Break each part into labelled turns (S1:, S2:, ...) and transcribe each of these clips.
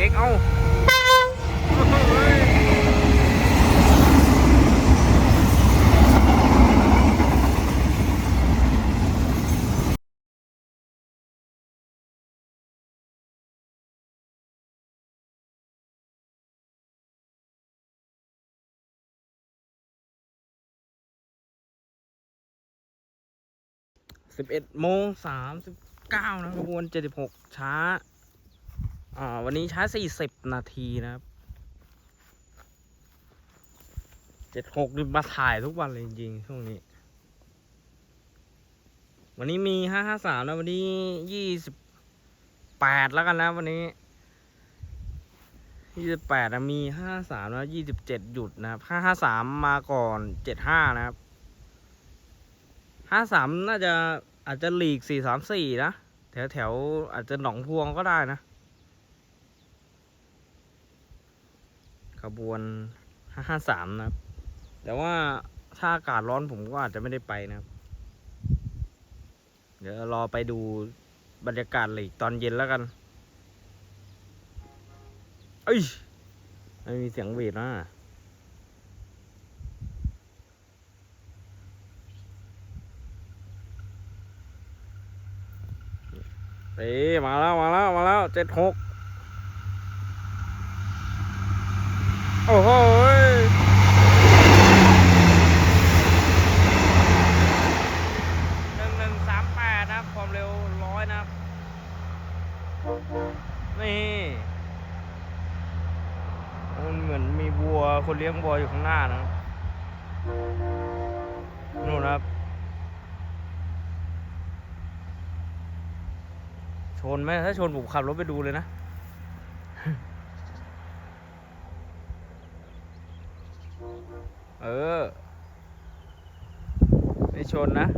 S1: เอกเอาสิบเอ็ดโมงสามสิบเก้านะขบวนเจ็ดสิบหกช้า อ่าวันนี้ช้าสี่สิบนาทีนะครับเจ็ดหกมาถ่ายทุกวันเลยจริงช่วงนี้ วันนี้มีห้าห้าสามแล้ววันนี้ยี่สิบแปดแล้วกันนะวันนี้ยี่สิบแปดมีห้าสามแล้วยี่สิบเจ็ดหยุดนะครับห้าห้าสามมาก่อนเจ็ดห้านะครับห้าสามน่าจะอาจจะหลีกสี่สามสี่นะ แถวแถวอาจจะหนองพวงก็ได้นะ ขบวน 553 นะครับ แต่ว่าถ้าอากาศร้อนผมก็อาจจะไม่ได้ไปนะครับ เดี๋ยวรอไปดูบรรยากาศเลยตอนเย็นแล้วกัน เอ้ยไม่มีเสียงวีดนะเอ้ยมาแล้ว มาแล้ว มาแล้วเจ็ดหก โอ้โหหนึ่งหนึ่งสามแปดนะครับ ความเร็วร้อยนะครับ นี่มันเหมือนมีวัวคนเลี้ยงวัวอยู่ข้างหน้านะนู่นะครับ ชนไหมถ้าชนผมขับรถไปดูเลยนะ เออ ไม่ชนนะ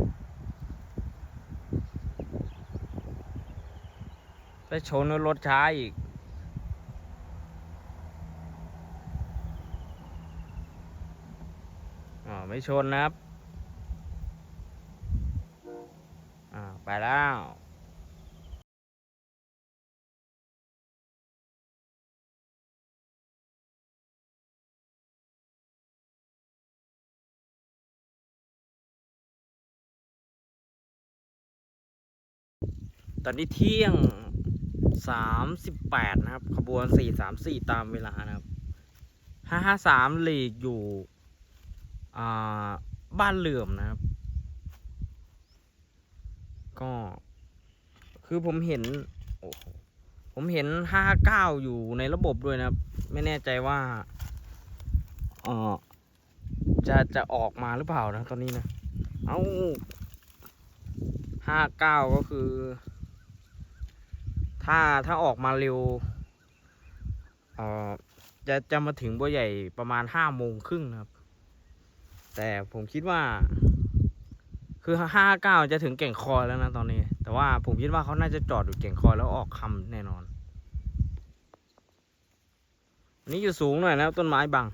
S1: ถ้าชนด้วรถช้าอีก อ๋อ ไม่ชนนะครับ ตอนนี้เที่ยงสามสิบแปดนะครับ ขบวนสี่สามสี่ตามเวลานะครับห้าห้าสามหลีกอยู่บ้านเหลื่อมนะครับ ก็คือผมเห็น ผมเห็นห้าเก้าอยู่ในระบบด้วยนะครับ ไม่แน่ใจว่าจะจะออกมาหรือเปล่านะตอนนี้นะ เอาห้าเก้าก็คือ ถ้าถ้าออกมาเร็วเออจะจะมาถึงบัวใหญ่ประมาณห้าโมงครึ่งครับ แต่ผมคิดว่า คือห้าเก้าจะถึงแก่งคอยแล้วนะตอนนี้ แต่ว่าผมคิดว่าเขาน่าจะจอดอยู่แก่งคอยแล้วออกคำแน่นอนอันนี้อยู่สูงหน่อยนะครับต้นไม้บัง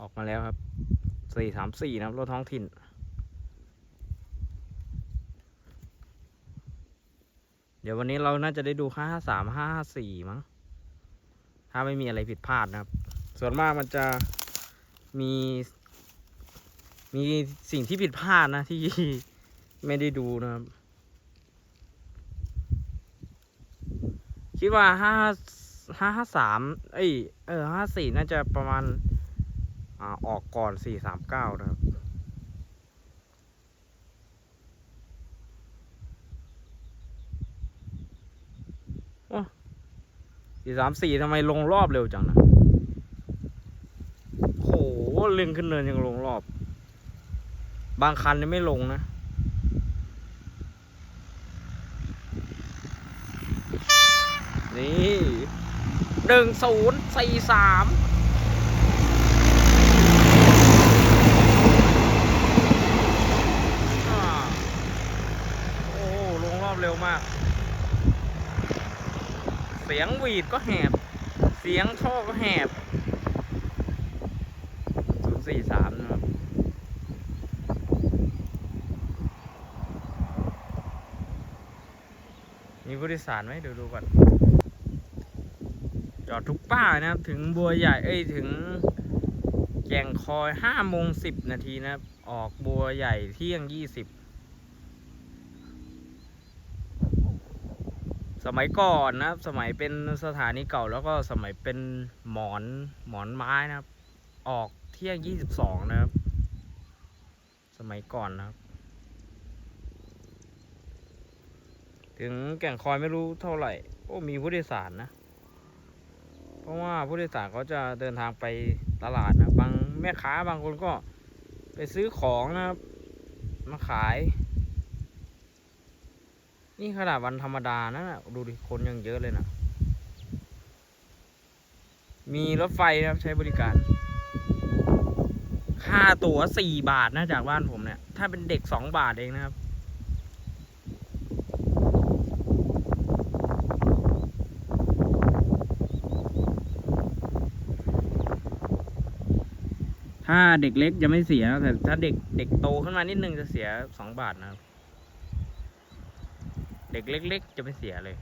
S1: ออกมาแล้วครับสี่สามสี่นะครับรถท้องถิ่น เดี๋ยววันนี้เราน่าจะได้ดูห้าห้าสามห้าห้าสี่มั้ง ถ้าไม่มีอะไรผิดพลาดนะครับ ส่วนมากมันจะมี มีสิ่งที่ผิดพลาดนะที่ไม่ได้ดูนะครับ คิดว่าห้าห้าห้าสามเอ้ย เออห้าสี่น่าจะประมาณ อ่า ออกก่อนสี่สามเก้านะครับ สี่สามสี่ทำไมลงรอบเร็วจังนะโหเล่นขึ้นเนินยังลงรอบ บางคันนี่ไม่ลงนะนี่หนึ่งศูนย์สี่สามโอ้ลงรอบเร็วมาก เสียงหวีดก็แหบ เสียงท่อก็แหบ043นะครับมีผู้โดยสารไหมเดี๋ยวดูก่อนจอดทุกป้ายนะครับ ถึงบัวใหญ่เอ้ยถึงแก่งคอยห้าโมงสิบนาทีนะครับ ออกบัวใหญ่เที่ยงยี่สิบ สมัยก่อนนะครับ สมัยเป็นสถานีเก่าแล้วก็สมัยเป็นหมอนหมอนไม้นะครับ ออกเที่ยงยี่สิบสองนะครับ สมัยก่อนนะครับ ถึงแก่งคอยไม่รู้เท่าไหร่ โอ้มีผู้โดยสารนะ เพราะว่าผู้โดยสารเขาจะเดินทางไปตลาดนะ บางแม่ค้าบางคนก็ไปซื้อของนะครับ มาขาย นี่ขนาดวันธรรมดานะน่ะดูดิคนยังเยอะเลยนะ มีรถไฟนะครับใช้บริการ ค่าตั๋วสี่บาทนะจากบ้านผมเนี่ย ถ้าเป็นเด็กสองบาทเองนะครับ ถ้าเด็กเล็กจะไม่เสียแต่ถ้าเด็กเด็กโตขึ้นมานิดนึงจะเสียสองบาทนะครับ เด็กเล็ก ๆ จะไม่เสียเลย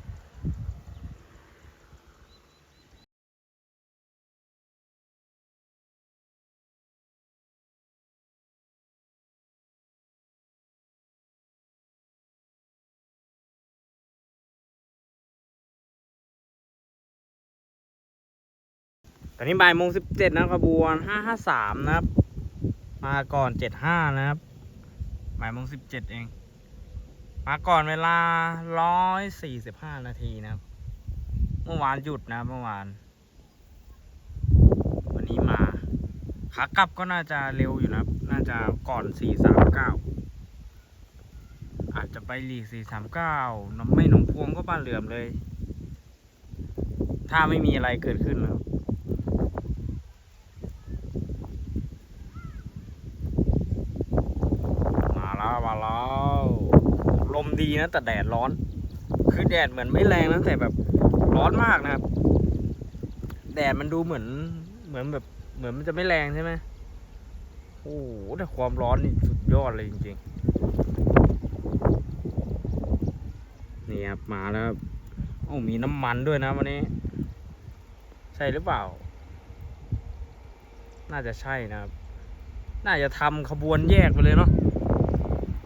S1: ตอนนี้บ่ายโมงสิบเจ็ดนะขบวนห้าห้าสามนะครับ มาก่อนเจ็ดห้านะครับบ่ายโมงสิบเจ็ดเอง มาก่อนเวลาร้อยสี่สิบห้านาทีนะครับ เมื่อวานหยุดนะเมื่อวาน วันนี้มา ขากลับก็น่าจะเร็วอยู่นะน่าจะก่อนสี่สามเก้าอาจจะไปหลีกสี่สามเก้าน้ำไม่หนองพวงก็บ้านเหลื่อมเลย ถ้าไม่มีอะไรเกิดขึ้นนะครับ มาแล้วมาแล้วลม ดีนะแต่แดดร้อน คือแดดเหมือนไม่แรงนะแต่แบบร้อนมากนะครับ แดดมันดูเหมือน เหมือนแบบเหมือนมันจะไม่แรงใช่ไหมโอ้โหแต่ความร้อนนี่สุดยอดเลยจริงๆ นี่ครับมาแล้วโอ้มีน้ำมันด้วยนะวันนี้ ใช่หรือเปล่า น่าจะใช่นะครับ น่าจะทำขบวนแยกไปเลยเนาะ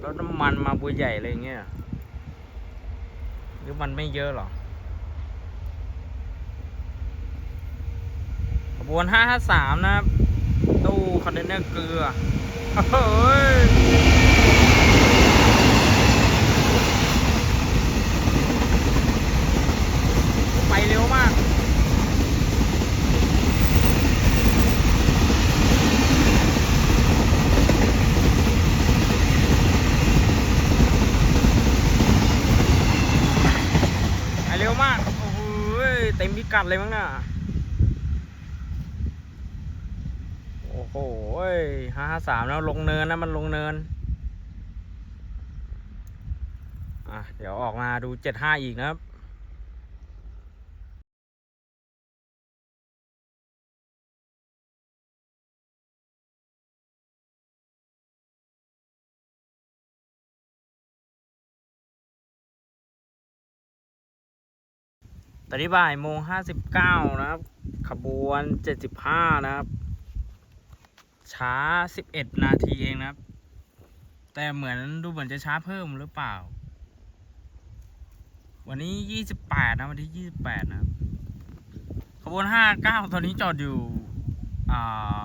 S1: แล้วน้ำมันมาบัวใหญ่อะไรเงี้ย รือมันไม่เยอะหรอขบวนห้าห้าสามนะครับ ตู้คอนเทนเนอร์เกลือเฮ้ยไปเร็วมาก ไปเร็วมาก โอ้โหเต็มพิ กัดเลยมั้งน่ะ โอ้โหห้าห้าสามแล้วลงเนินนะมันลงเนิน อะ เดี๋ยวออกมาดูเจ็ดห้าอีกนะครับ ตอนนี้บ่ายโมงห้าสิบเก้านะครับ ขบวนเจ็ดสิบห้านะครับ ช้าสิบเอ็ดนาทีเองนะครับ แต่เหมือนดูเหมือนจะช้าเพิ่มหรือเปล่า วันนี้ยี่สิบแปดนะวันที่ยี่สิบแปดนะครับ ขบวนห้าเก้าตอนนี้จอดอยู่อ่า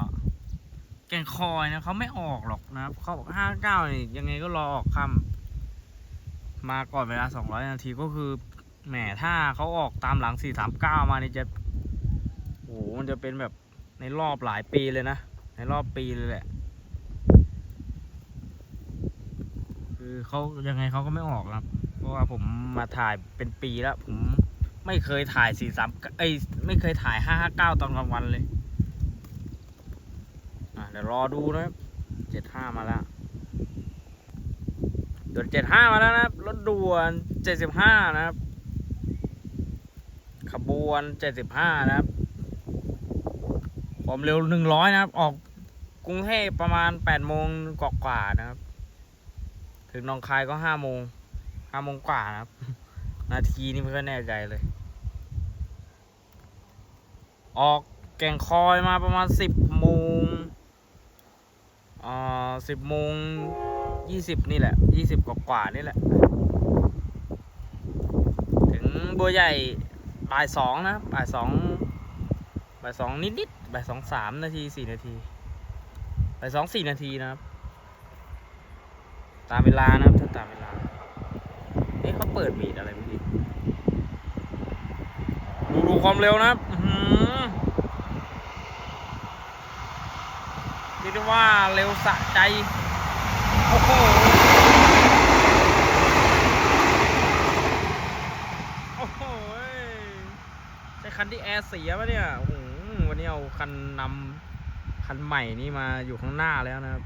S1: แก่งคอยนะเขาไม่ออกหรอกนะครับเขาบอกห้าเก้านี่ยังไงก็รอออกค่ำมาก่อนเวลาสองร้อยนาทีก็คือ แหมถ้าเขาออกตามหลัง 439 มานี่จะโอ้โหมันจะเป็นแบบในรอบหลายปีเลยนะ ในรอบปีเลยแหละ คือเขายังไงเขาก็ไม่ออกครับ เพราะว่าผมมาถ่ายเป็นปีแล้ว ผมไม่เคยถ่าย 43 เอ้ย ไม่เคยถ่าย 559 ตอนกลางวันเลย อะเดี๋ยวรอดูนะครับ75 มาแล้วด่วน75 มาแล้วนะครับ รถด่วน 75 นะครับ ขบวน75นะครับ ความเร็ว100นะครับ ออกกรุงเทพประมาณ8โมงกว่าๆนะครับ ถึงหนองคายก็5โมง5โมงกว่านะครับ นาทีนี่ไม่ค่อยแน่ใจเลย ออกแก่งคอยมาประมาณสิบโมงอ่าสิบโมงยี่สิบนี่แหละยี่สิบกว่าๆนี่แหละ ถึงบัวใหญ่ บ่ายสองนะบ่ายสองบ่ายสองนิดๆบ่ายสองสามนาทีสี่นาทีบ่ายสองสี่นาทีนะครับ ตามเวลานะครับถ้าตามเวลาเอ๊ะเขาเปิดบีดอะไรไม่ดีดูดูความเร็วนะครับเรียกได้ว่าเร็วสะใจ โอ้โห โอ้โหใช่ คันที่แอร์เสียปะเนี่ยโอ้โหวันนี้เอาคันนำคันใหม่นี่มาอยู่ข้างหน้าแล้วนะครับ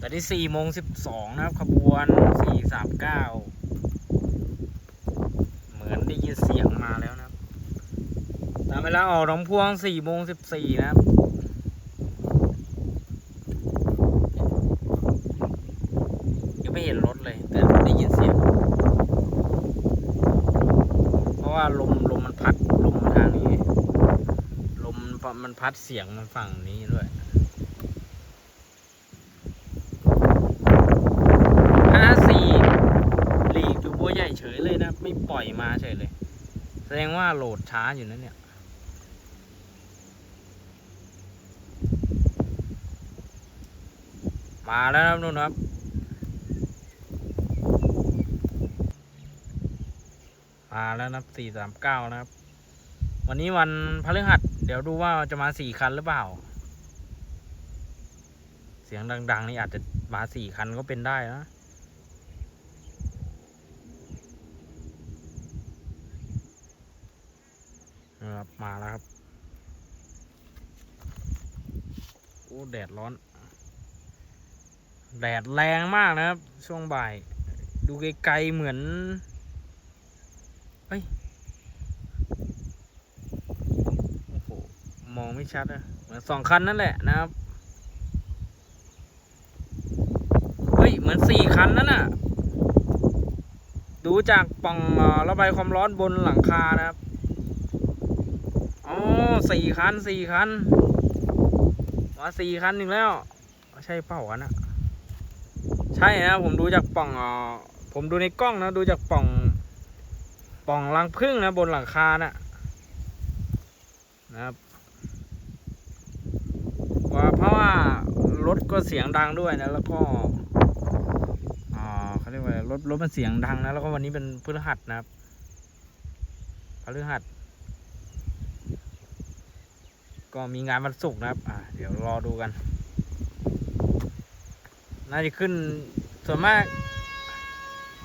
S1: ตอนนี้สี่โมงสิบสองนะครับ ขบวนสี่สามเก้าเหมือนได้ยินเสียงมาแล้วนะครับตามเวลาออกหนองพวงสี่โมงสิบสี่นะครับยังไม่เห็นรถเลย แต่ได้ยินเสียง เพราะว่าลมลมมันพัดลมทางนี้ ลมมันพัดเสียงมันฝั่งนี้ด้วย ห้าสี่ลีกอยู่บัวใหญ่ เลยนะ ไม่ปล่อยมาเฉยเลย แสดงว่าโหลดช้าอยู่นะเนี่ยมาแล้วครับนู่นครับ มาแล้วนะสี่สามเก้านะครับ วันนี้วันพฤหัส เดี๋ยวดูว่าจะมาสี่คันหรือเปล่า เสียงดัง ๆ นี่อาจจะมาสี่คันก็เป็นได้นะ นะ ครับมาแล้วครับ โอ้แดดร้อน แดดแรงมากนะครับ ช่วงบ่าย ดูไกลๆเหมือนเฮ้ยโอ้โหมองไม่ชัดอะเหมือนสองคันนั่นแหละนะครับเฮ้ยเหมือนสี่คันนั่นน่ะดูจากป่องระบายความร้อนบนหลังคานะครับ อ๋อสี่คันสี่คัน มาสี่คันอีกแล้ว ใช่เป่าวะนะใช่นะผมดูจากป่องเอ่อผมดูในกล้องนะดูจากป่องป่องรังพึ่งนะบนหลังคานะนะครับว่าเพราะว่ารถก็เสียงดังด้วยนะ แล้วก็อ่าเขาเรียกว่ารถรถมันเสียงดังนะ แล้วก็วันนี้เป็นพฤหัสนะครับพฤหัส ก็มีงานวันศุกร์นะครับ อ่า เดี๋ยวรอดูกัน น่าจะขึ้นส่วนมาก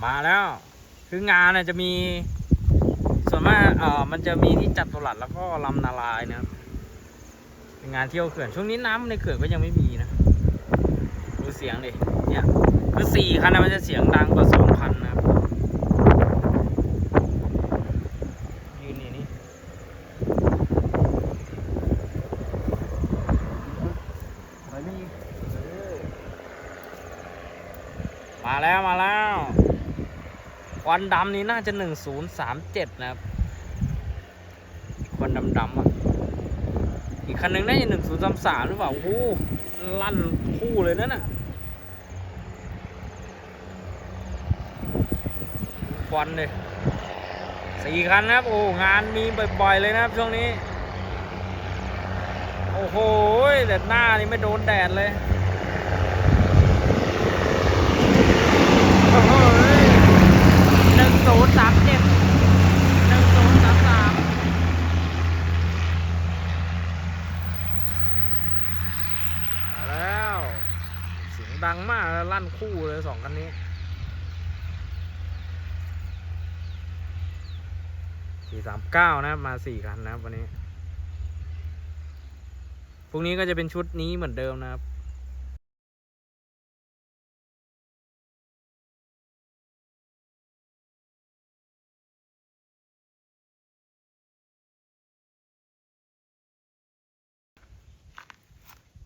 S1: มาแล้ว คืองานน่ะจะมี ส่วนมากเอ่อมันจะมีที่จัดตลาดแล้วก็ลำนาลายนะครับเป็นงานเที่ยวเขื่อนช่วงนี้น้ำในเขื่อนก็ยังไม่มีนะ ดูเสียงดิเนี่ยคือสี่คันนะมันจะเสียงดังกว่าสองคันนะครับ ยืนนี่นี่ มาแล้วมาแล้วควันดำนี่น่าจะหนึ่งศูนย์สามเจ็ดนะครับควันดำดำๆอะอีกคันหนึ่งน่าจะหนึ่งศูนย์สามสามหรือเปล่าโอ้โหลั่นคู่เลยนั่นน่ะควันเลยสี่คันนะครับ โอ้งานมีบ่อยๆเลยนะครับช่วงนี้ โอ้โหแต่หน้านี่ไม่โดนแดดเลย โอ้โหหนึ่งศูนย์สามเจ็ดหนึ่งศูนย์สามสามมาแล้ว เสียง ดังมากลั่นคู่เลยสองคันนี้สี่สามเก้านะมาสี่คันนะครับวันนี้พรุ่งนี้ก็จะเป็นชุดนี้เหมือนเดิมนะครับ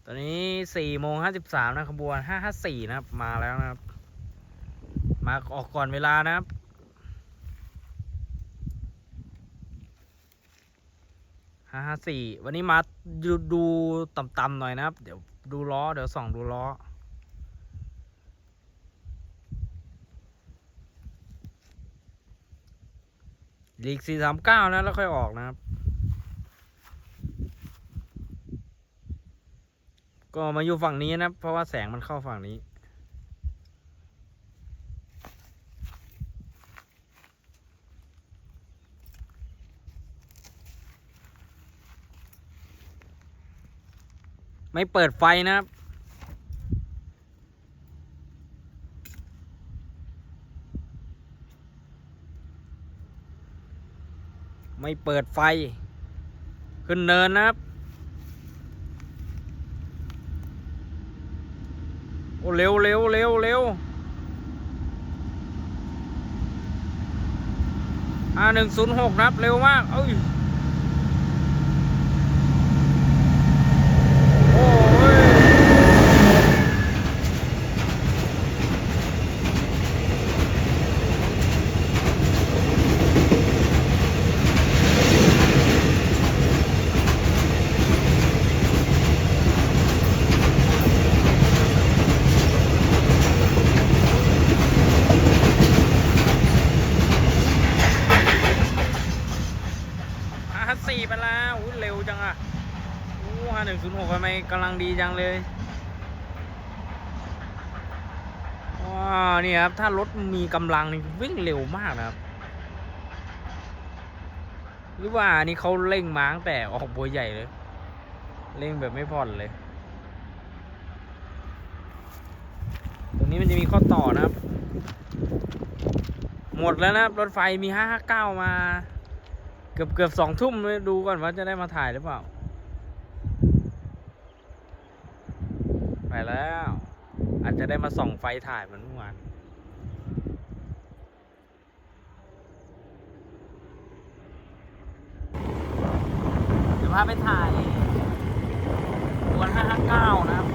S1: ตอนนี้สี่โมงห้าสิบสามนะขบวนห้าห้าสี่นะครับมาแล้วนะครับ มาออกก่อนเวลานะครับห้าห้าสี่วันนี้มาดูดูต่ำๆหน่อยนะครับ เดี๋ยวดูล้อเดี๋ยวส่องดูล้อลีกสี่สามเก้านะแล้วค่อยออกนะครับ ก็มาอยู่ฝั่งนี้นะ เพราะว่าแสงมันเข้าฝั่งนี้ ไม่เปิดไฟนะครับไม่เปิดไฟ ขึ้นเนินนะครับ โอ้เร็วเร็วเร็วเร็วอ่า หนึ่งศูนย์หกนะครับ เร็วมาก เอ้ย โอ้ย ห้าสี่ไปแล้วอุ๊ยเร็วจังอะโอ้ห้าหนึ่งศูนย์หกทำ ไมกำลังดีจังเลยว้าวนี่ครับ ถ้ารถมีกำลังนี่วิ่งเร็วมากนะครับ หรือว่านนี้เขาเร่งมาตั้งแต่ออกบัวใหญ่เลย เร่งแบบไม่ผ่อนเลย ตรงนี้มันจะมีข้อต่อนะครับ หมดแล้วนะครับ รถไฟมีห้าห้าเก้ามา เกือบเกือบสองทุ่มเลยดูก่อนว่าจะได้มาถ่ายหรือเปล่า ไปแล้ว อาจจะได้มาส่องไฟถ่ายเหมือนเมื่อวานเดี๋ยวพาไปถ่ายวันห้าห้าเก้านะครับ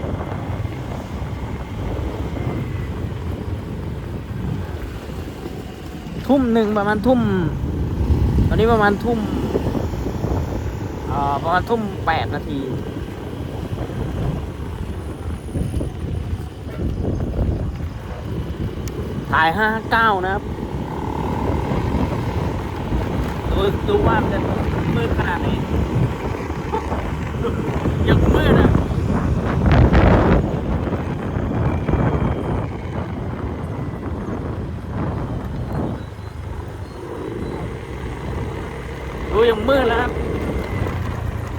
S1: ทุ่มหนึ่งประมาณทุ่ม ตอนนี้ประมาณทุ่มประมาณทุ่มแปดนาที ถ่ายห้าเก้านะครับดูดูว่ามันจะมืดขนาดไหนยังมืดอะ ดูยังมืดแล้วครับ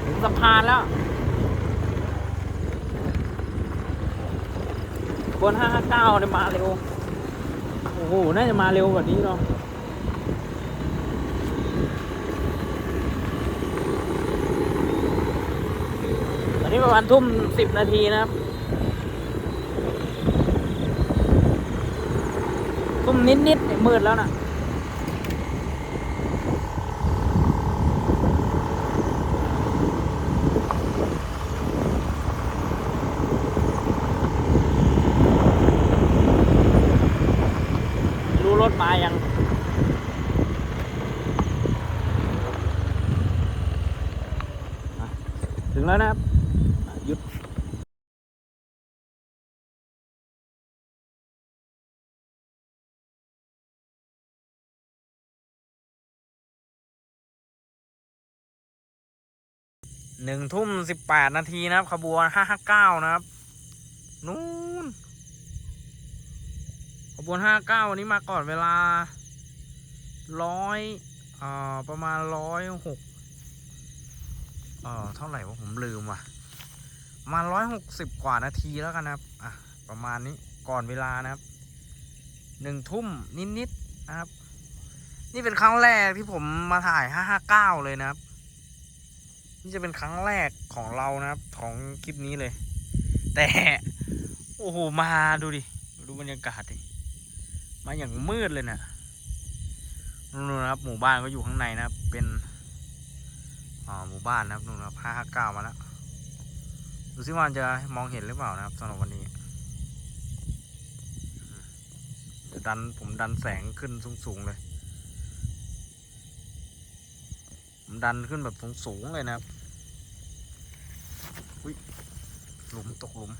S1: ถึงสะพานแล้วบนห้าเก้าเนี่ยมาเร็ว โอ้โห น่าจะ มาเร็วกว่านี้เนาะตอนนี้ประมาณทุ่มสิบนาทีนะครับ ทุ่มนิดๆเนี่ยมืดแล้วนะ่ะรถมายัง อะถึงแล้วนะครับอะหยุด หนึ่งทุ่มสิบแปดนาทีนะครับ ขบวนห้าห้าเก้านะครับ นู้นขบวนห้าเก้าวันนี้มาก่อนเวลาร้อยอ่าประมาณร้อยหกเอ่อเท่าไหร่วะผมลืมว่ะมาร้อยหกสิบกว่านาทีแล้วกันนะครับอะประมาณนี้ก่อนเวลานะครับหนึ่งทุ่มนิดๆนะครับ นี่เป็นครั้งแรกที่ผมมาถ่ายห้าห้าเก้าเลยนะครับ นี่จะเป็นครั้งแรกของเรานะครับ ของคลิปนี้เลย แต่ โอ้โห มาดูดิ ดูบรรยากาศดิ มาอย่างมืดเลยนะนู่นนะครับ หมู่บ้านก็อยู่ข้างในนะครับ เป็นหมู่บ้านนะครับนู่นนะครับห้าห้าเก้ามาแล้ว ดูซิว่าจะมองเห็นหรือเปล่านะครับสำหรับวันนี้ดันผมดันแสงขึ้นสูงๆเลย ผมดันขึ้นแบบสูงๆเลยนะครับอุ้ยหลุมตกหลุม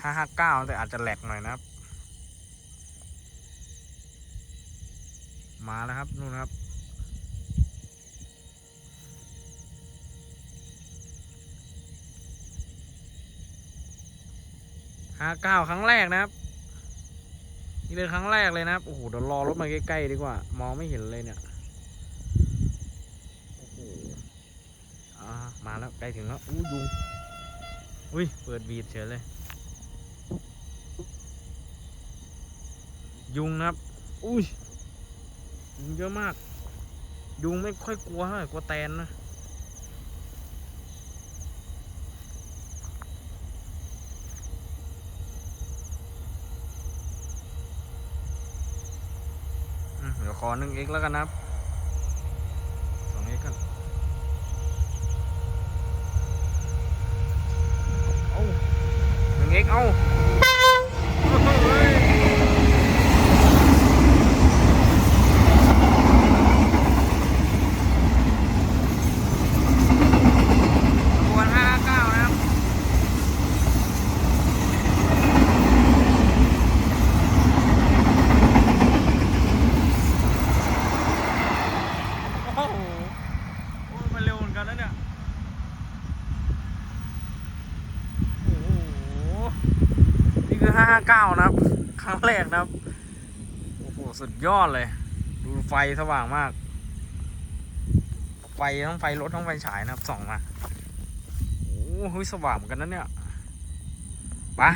S1: ห้าห้าเก้าแต่อาจจะแหลกหน่อยนะครับ มาแล้วครับนู่นครับห้าเก้าครั้งแรกนะครับ นี่เป็นครั้งแรกเลยนะครับ โอ้โหเดี๋ยวรอรถมาใกล้ๆดีกว่า มองไม่เห็นเลยเนี่ย โอ้โหอ่ามาแล้ว ใกล้ถึงแล้วอู้ยุงอุ้ยเปิดบีดเฉยเลย ยุงนะครับอุ้ยยุงเยอะมาก ยุงไม่ค่อยกลัวเท่าไหร่กลัวแตนนะเดี๋ยวขอหนึ่งเอ็กแล้วกันนะครับสองเอ็กกันเอาหนึ่งเอ็กเอาเฮ้ยขบวนห้าเก้านะครับ โอ้โหโอ้ยมันเร็วเหมือนกันนะเนี่ย โอ้โห นี่คือ 559 นะครับ ครั้งแรกนะครับ โอ้โห สุด ยอดเลย ดูไฟสว่างมาก ไฟทั้งไฟรถทั้งไฟฉายนะครับส่องมา โอ้โหสว่างเหมือนกันนะเนี่ยไปะ